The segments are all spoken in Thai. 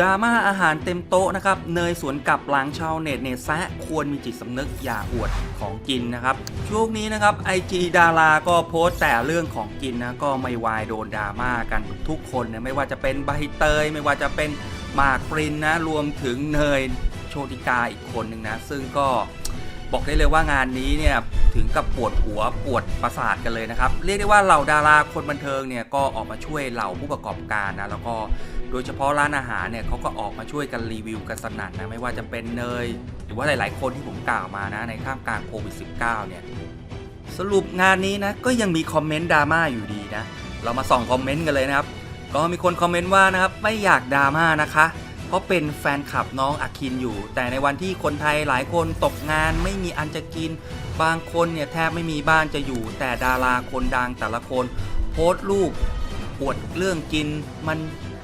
ดราม่าอาหารเต็มโต๊ะนะครับ เนยสวนกลับหลังชาวเน็ตเนี่ยแซะควรมีจิตสำนึกอย่าอวดของกินนะครับ ช่วงนี้นะครับไอจีดาราก็โพสต์แต่เรื่องของกินนะก็ไม่วายโดนดราม่ากันทุกคนนะไม่ว่าจะเป็นใบเตย ไม่ว่าจะเป็นหมากปรินนะรวมถึงเนยโชติกาอีกคนหนึ่งนะ ซึ่งก็ บอกได้เลยว่างานนี้เนี่ยถึงกับปวดหัวปวดประสาทกันเลยนะครับ เรียกได้ว่าเหล่าดาราคนบันเทิงเนี่ยก็ออกมาช่วยเหล่าผู้ประกอบการนะแล้วก็โดยเฉพาะร้านอาหารเนี่ยเขาก็ออกมาช่วยกันรีวิวกันสนั่นนะไม่ว่าจะเป็นเนย หรือว่าหลาย ๆ คนที่ผมกล่าวมานะในข้ามกลางโควิด -19 เนี่ยสรุปงานนี้นะก็ยังมีคอมเมนต์ดราม่าอยู่ดีนะ เรามาส่องคอมเมนต์กันเลยนะครับ ก็มีคนคอมเมนต์ว่านะครับไม่อยากดราม่านะคะ เพราะเป็นแฟนคลับน้องอาคินอยู่ แต่ในวันที่คนไทยหลายคนตกงานไม่มีอันจะกิน บางคนเนี่ยแทบไม่มีบ้านจะอยู่ แต่ดาราคนดังแต่ละคน โพสต์รูปอวดเรื่องกินมัน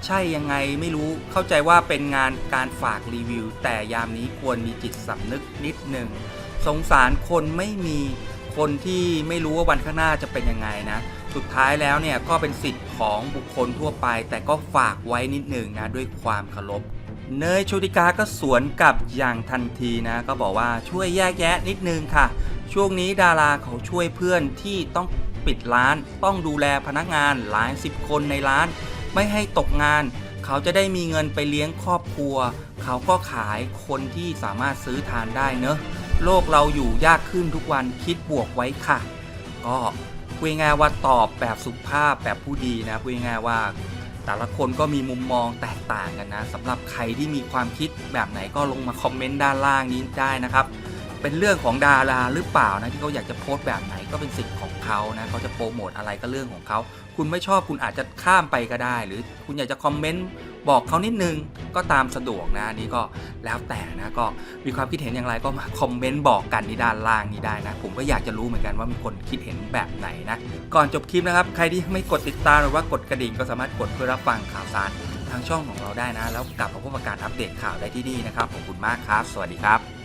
ใช่ยังไงไม่รู้เข้าใจว่าเป็นงานการฝากรีวิว แต่ยามนี้ควรมีจิตสำนึกนิดหนึ่งสงสารคนไม่มีคนที่ไม่รู้ว่าวันข้างหน้าจะเป็นยังไงนะ สุดท้ายแล้วเนี่ยก็เป็นสิทธิ์ของบุคคลทั่วไป แต่ก็ฝากไว้นิดหนึ่งนะด้วยความเคารพเนยโชติกาก็สวนกลับอย่างทันทีนะ ก็บอกว่าช่วยแยกแยะนิดนึงค่ะ ช่วงนี้ดาราเขาช่วยเพื่อนที่ต้องปิดร้าน ต้องดูแลพนักงานหลายสิบคนในร้าน ไม่ให้ตกงาน เขาจะได้มีเงินไปเลี้ยงครอบครัว เขาก็ขายคนที่สามารถซื้อทานได้เนอะโลกเราอยู่ยากขึ้นทุกวันคิดบวกไว้ค่ะ ก็ พูดง่ายว่าตอบแบบสุภาพแบบผู้ดีนะพูดง่ายว่า แต่ละคนก็มีมุมมองแตกต่างกันนะสำหรับใครที่มีความคิดแบบไหนก็ลงมาคอมเมนต์ด้านล่างนี้ได้นะครับ เป็นเรื่องของดาราหรือเปล่านะที่เขาอยากจะโพสต์แบบไหนก็เป็นสิทธิ์ของเขานะเขาจะโปรโมทอะไรก็เรื่องของเขาคุณไม่ชอบคุณอาจจะข้ามไปก็ได้ หรือคุณอยากจะคอมเมนต์บอกเขานิดนึง ก็ตามสะดวกนะอันนี้ก็แล้วแต่นะก็มีความคิดเห็นอย่างไรก็มาคอมเมนต์บอกกันในด้านล่างนี้ได้นะ ผมก็อยากจะรู้เหมือนกันว่ามีคนคิดเห็นแบบไหนนะ ก่อนจบคลิปนะครับ ใครที่ไม่กดติดตามหรือว่ากดกระดิ่งก็สามารถกดเพื่อรับฟังข่าวสารทางช่องของเราได้นะ แล้วกลับมาพบกับการอัปเดตข่าวได้ที่นี่นะครับขอบคุณมากครับ สวัสดีครับ